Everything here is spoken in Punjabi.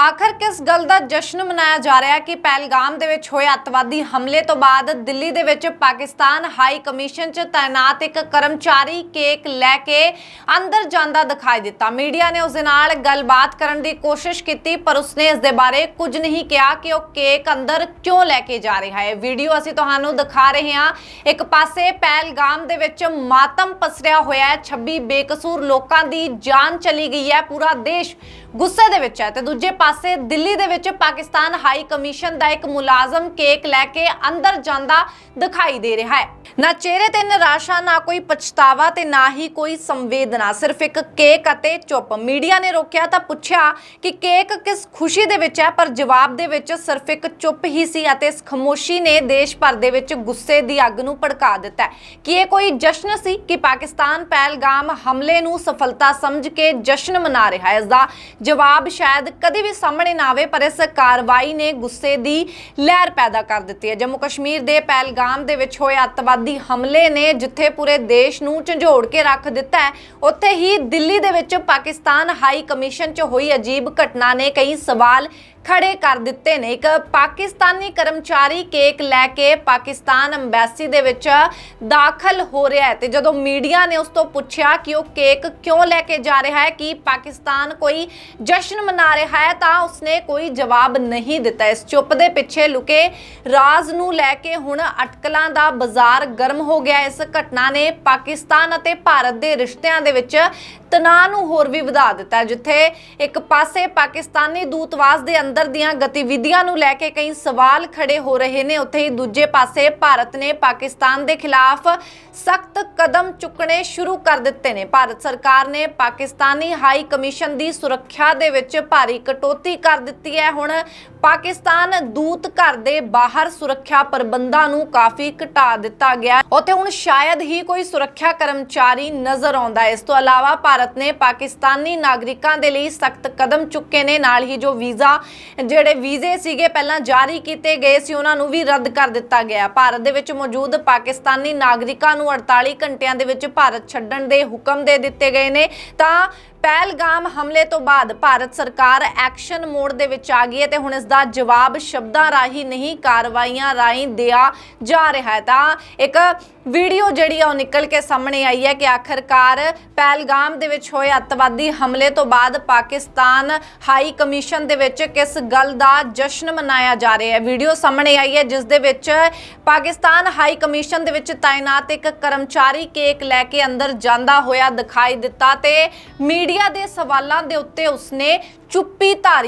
ਆਖਰ ਕਿਸ ਗੱਲ ਦਾ ਜਸ਼ਨ ਮਨਾਇਆ ਜਾ ਰਿਹਾ ਹੈ? ਕਿ ਪਹਿਲਗਾਮ ਦੇ ਵਿੱਚ ਹੋਏ ਅੱਤਵਾਦੀ ਹਮਲੇ ਤੋਂ ਬਾਅਦ ਦਿੱਲੀ ਦੇ ਵਿੱਚ ਪਾਕਿਸਤਾਨ ਹਾਈ ਕਮਿਸ਼ਨ 'ਚ ਤਾਇਨਾਤ ਇੱਕ ਕਰਮਚਾਰੀ ਕੇਕ ਲੈ ਕੇ ਅੰਦਰ ਜਾਂਦਾ ਦਿਖਾਈ ਦਿੱਤਾ। ਮੀਡੀਆ ਨੇ ਉਸ ਦੇ ਨਾਲ ਗੱਲਬਾਤ ਕਰਨ ਦੀ ਕੋਸ਼ਿਸ਼ ਕੀਤੀ, ਪਰ ਉਸਨੇ ਇਸ ਦੇ ਬਾਰੇ ਕੁਝ ਨਹੀਂ ਕਿਹਾ ਕਿ ਉਹ ਕੇਕ ਅੰਦਰ ਕਿਉਂ ਲੈ ਕੇ ਜਾ ਰਿਹਾ ਹੈ। ਵੀਡੀਓ ਅਸੀਂ ਤੁਹਾਨੂੰ ਦਿਖਾ ਰਹੇ ਹਾਂ। ਇੱਕ ਪਾਸੇ ਪਹਿਲਗਾਮ ਦੇ ਵਿੱਚ ਮਾਤਮ ਪਸਰਿਆ ਹੋਇਆ ਹੈ। 26 ਬੇਕਸੂਰ ਲੋਕਾਂ ਦੀ ਜਾਨ ਚਲੀ ਗਈ ਹੈ। ਪੂਰਾ ਦੇਸ਼ ਗੁੱਸੇ ਦੇ ਵਿੱਚ ਹੈ ਤੇ ਦੂਜੇ ਪਾਸੇ ਦਿੱਲੀ ਦੇ ਵਿੱਚ ਪਾਕਿਸਤਾਨ ਹਾਈ ਕਮਿਸ਼ਨ ਦਾ ਇੱਕ ਮੁਲਾਜ਼ਮ ਕੇਕ ਲੈ ਕੇ ਅੰਦਰ ਜਾਂਦਾ ਦਿਖਾਈ ਦੇ ਰਿਹਾ ਹੈ। ਨਾ ਚਿਹਰੇ ਤੇ ਨਿਰਾਸ਼ਾ, ਨਾ ਕੋਈ ਪਛਤਾਵਾ ਤੇ ਨਾ ਹੀ ਕੋਈ ਸੰਵੇਦਨਾ, ਸਿਰਫ ਇੱਕ ਕੇਕ ਅਤੇ ਚੁੱਪ। ਮੀਡੀਆ ਨੇ ਰੋਕਿਆ ਤਾਂ ਪੁੱਛਿਆ ਕਿ ਕੇਕ ਕਿਸ ਖੁਸ਼ੀ ਦੇ ਵਿੱਚ ਹੈ, ਪਰ ਜਵਾਬ ਦੇ ਵਿੱਚ ਸਿਰਫ ਇੱਕ ਚੁੱਪ ਹੀ ਸੀ ਅਤੇ ਇਸ ਖਾਮੋਸ਼ੀ ਨੇ ਦੇਸ਼ ਭਰ ਦੇ ਵਿੱਚ ਗੁੱਸੇ ਦੀ ਅੱਗ ਨੂੰ ਭੜਕਾ ਦਿੱਤਾ ਹੈ। ਕਿ ਇਹ ਕੋਈ ਜਸ਼ਨ ਸੀ ਕਿ ਪਾਕਿਸਤਾਨ ਪਹਿਲਗਾਮ ਹਮਲੇ ਨੂੰ ਸਫਲਤਾ ਸਮਝ ਕੇ ਜਸ਼ਨ ਮਨਾ ਰਿਹਾ ਹੈ? ਇਸ ਦਾ ਜਵਾਬ ਸ਼ਾਇਦ ਕਦੇ ਵੀ ਸਾਹਮਣੇ ਨਾ ਆਵੇ, ਪਰ ਇਸ ਕਾਰਵਾਈ ਨੇ ਗੁੱਸੇ ਦੀ ਲਹਿਰ ਪੈਦਾ ਕਰ ਦਿੱਤੀ ਹੈ। ਜੰਮੂ ਕਸ਼ਮੀਰ ਦੇ ਪਹਿਲਗਾਮ ਦੇ ਵਿੱਚ ਹੋਏ ਅੱਤਵਾਦੀ ਹਮਲੇ ਨੇ ਜਿੱਥੇ ਪੂਰੇ ਦੇਸ਼ ਨੂੰ ਝੰਜੋੜ ਕੇ ਰੱਖ ਦਿੱਤਾ ਹੈ। ਉੱਥੇ ਹੀ ਦਿੱਲੀ ਦੇ ਵਿੱਚ ਪਾਕਿਸਤਾਨ ਹਾਈ ਕਮਿਸ਼ਨ 'ਚ ਹੋਈ ਅਜੀਬ ਘਟਨਾ ਨੇ ਕਈ ਸਵਾਲ ਖੜੇ ਕਰ ਦਿੱਤੇ ਨੇ। ਇੱਕ ਪਾਕਿਸਤਾਨੀ ਕਰਮਚਾਰੀ ਕੇਕ ਲੈ ਕੇ ਪਾਕਿਸਤਾਨ ਅੰਬੈਸੀ ਦੇ ਵਿੱਚ ਦਾਖਲ ਹੋ ਰਿਹਾ ਹੈ ਤੇ ਜਦੋਂ ਮੀਡੀਆ ਨੇ ਉਸ ਤੋਂ ਪੁੱਛਿਆ ਕਿ ਉਹ ਕੇਕ ਕਿਉਂ ਲੈ ਕੇ ਜਾ ਰਿਹਾ ਹੈ, ਕਿ ਪਾਕਿਸਤਾਨ ਕੋਈ ਜਸ਼ਨ ਮਨਾ ਰਿਹਾ ਹੈ, ਤਾਂ ਉਸਨੇ ਕੋਈ ਜਵਾਬ ਨਹੀਂ ਦਿੱਤਾ। ਇਸ ਚੁੱਪ ਦੇ ਪਿੱਛੇ ਲੁਕੇ ਰਾਜ਼ ਨੂੰ ਲੈ ਕੇ ਹੁਣ ਅਟਕਲਾਂ ਦਾ ਬਾਜ਼ਾਰ ਗਰਮ ਹੋ ਗਿਆ। ਇਸ ਘਟਨਾ ਨੇ ਪਾਕਿਸਤਾਨ ਅਤੇ ਭਾਰਤ ਦੇ ਰਿਸ਼ਤਿਆਂ ਦੇ ਵਿੱਚ ਤਣਾਅ ਨੂੰ ਹੋਰ ਵੀ ਵਧਾ ਦਿੱਤਾ, ਜਿੱਥੇ ਇੱਕ ਪਾਸੇ ਪਾਕਿਸਤਾਨੀ ਦੂਤਵਾਸ ਦੇ ਅੰਦਰ ਦੀਆਂ ਗਤੀਵਿਧੀਆਂ ਨੂੰ ਲੈ ਕੇ ਕਈ ਸਵਾਲ ਖੜੇ ਹੋ ਰਹੇ ਨੇ। ਉੱਥੇ ਹੀ ਦੂਜੇ ਪਾਸੇ ਭਾਰਤ ਨੇ ਪਾਕਿਸਤਾਨ ਦੇ ਖਿਲਾਫ ਸਖਤ ਕਦਮ ਚੁੱਕਣੇ ਸ਼ੁਰੂ ਕਰ ਦਿੱਤੇ ਨੇ। ਭਾਰਤ ਸਰਕਾਰ ਨੇ ਪਾਕਿਸਤਾਨੀ ਹਾਈ ਕਮਿਸ਼ਨ ਦੀ ਸੁਰੱਖਿਆ ਦੇ ਵਿੱਚ ਭਾਰੀ ਕਟੌਤੀ ਕਰ ਦਿੱਤੀ ਹੈ। ਹੁਣ ਪਾਕਿਸਤਾਨ ਦੂਤ ਘਰ ਦੇ ਬਾਹਰ ਸੁਰੱਖਿਆ ਪ੍ਰਬੰਧਾਂ ਨੂੰ ਕਾਫੀ ਘਟਾ ਦਿੱਤਾ ਗਿਆ। ਉੱਥੇ ਹੁਣ ਸ਼ਾਇਦ ਹੀ ਕੋਈ ਸੁਰੱਖਿਆ ਕਰਮਚਾਰੀ ਨਜ਼ਰ ਆਉਂਦਾ ਹੈ। ਇਸ ਤੋਂ ਇਲਾਵਾ ਭਾਰਤ ਨੇ ਪਾਕਿਸਤਾਨੀ ਨਾਗਰਿਕਾਂ ਦੇ ਲਈ ਸਖਤ ਕਦਮ ਚੁੱਕੇ ਨੇ। ਨਾਲ ਹੀ ਜੋ ਵੀਜ਼ਾ ਜਿਹੜੇ ਵੀਜ਼ੇ ਸੀਗੇ ਪਹਿਲਾਂ ਜਾਰੀ ਕੀਤੇ ਗਏ ਸੀ, ਉਹਨਾਂ ਨੂੰ ਵੀ ਰੱਦ ਕਰ ਦਿੱਤਾ ਗਿਆ। ਭਾਰਤ ਦੇ ਵਿੱਚ ਮੌਜੂਦ ਪਾਕਿਸਤਾਨੀ ਨਾਗਰਿਕਾਂ ਨੂੰ 48 ਘੰਟਿਆਂ ਦੇ ਵਿੱਚ ਭਾਰਤ ਛੱਡਣ ਦੇ ਹੁਕਮ ਦੇ ਦਿੱਤੇ ਗਏ ਨੇ। ਤਾਂ ਪਹਿਲਗਾਮ ਹਮਲੇ ਤੋਂ ਬਾਅਦ ਭਾਰਤ ਸਰਕਾਰ ਐਕਸ਼ਨ ਮੋਡ ਦੇ ਵਿੱਚ ਆ ਗਈ ਹੈ ਤੇ ਹੁਣ ਇਸ ਦਾ ਜਵਾਬ ਸ਼ਬਦਾਂ ਰਾਹੀਂ ਨਹੀਂ, ਕਾਰਵਾਈਆਂ ਰਾਹੀਂ ਦਿਆ ਜਾ ਰਿਹਾ ਹੈ। ਤਾਂ ਇੱਕ ਵੀਡੀਓ ਜਿਹੜੀ ਆ ਉਹ ਨਿਕਲ ਕੇ ਸਾਹਮਣੇ ਆਈ ਹੈ ਕਿ ਆਖਰਕਾਰ ਪਹਿਲਗਾਮ ਦੇ ਵਿੱਚ ਹੋਏ ਅੱਤਵਾਦੀ ਹਮਲੇ ਤੋਂ ਬਾਅਦ ਪਾਕਿਸਤਾਨ ਹਾਈ ਕਮਿਸ਼ਨ ਦੇ ਵਿੱਚ ਕਿਸ ਗੱਲ ਦਾ ਜਸ਼ਨ ਮਨਾਇਆ ਜਾ ਰਿਹਾ ਹੈ। ਵੀਡੀਓ ਸਾਹਮਣੇ ਆਈ ਹੈ, ਜਿਸ ਦੇ ਵਿੱਚ ਪਾਕਿਸਤਾਨ ਹਾਈ ਕਮਿਸ਼ਨ ਦੇ ਵਿੱਚ ਤਾਇਨਾਤ ਇੱਕ ਕਰਮਚਾਰੀ ਕੇਕ ਲੈ ਕੇ ਅੰਦਰ ਜਾਂਦਾ ਹੋਇਆ ਦਿਖਾਈ ਦਿੱਤਾ ਤੇ ਮੀਡੀਆ ਦੇ ਸਵਾਲਾਂ ਦੇ ਉੱਤੇ ਉਸਨੇ ਚੁੱਪੀ ਧਾਰੀ